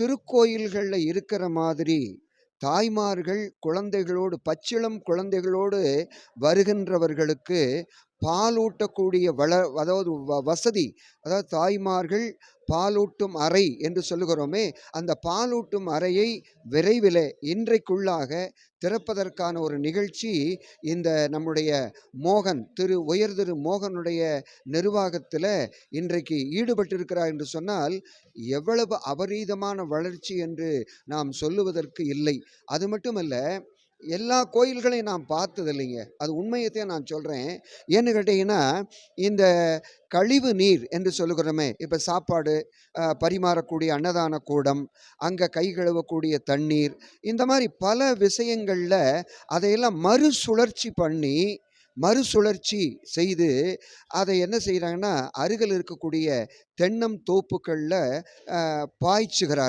திருக்கோயில்களில் இருக்கிற மாதிரி தாய்மார்கள் குழந்தைகளோடு பச்சிளம் குழந்தைகளோடு வருகின்றவர்களுக்கு பாலூட்டக்கூடிய வள அதாவது வ வசதி அதாவது தாய்மார்கள் பாலூட்டும் அறை என்று சொல்லுகிறோமே அந்த பாலூட்டும் அறையை விரைவில் இன்றைக்குள்ளாக திறப்பதற்கான ஒரு நிகழ்ச்சி இந்த நம்முடைய மோகன் திரு உயர் திரு மோகனுடைய நிர்வாகத்தில் இன்றைக்கு ஈடுபட்டிருக்கிறார் என்று சொன்னால் எவ்வளவு அபரீதமான வளர்ச்சி என்று நாம் சொல்லுவதற்கு இல்லை. அது மட்டுமல்ல எல்லா கோயில்களையும் நான் பார்த்தது இல்லைங்க அது உண்மையத்தையும் நான் சொல்கிறேன் ஏன்னு கேட்டிங்கன்னா இந்த கழிவு நீர் என்று சொல்லுகிறோமே இப்போ சாப்பாடு பரிமாறக்கூடிய அன்னதான கூடம் அங்கே கை கழுவக்கூடிய தண்ணீர் இந்த மாதிரி பல விஷயங்களில் அதையெல்லாம் மறுசுழற்சி பண்ணி மறுசுழற்சி செய்து அதை என்ன செய்கிறாங்கன்னா அருகில் இருக்கக்கூடிய தென்னம் தோப்புக்களில் பாய்ச்சுகிறார்.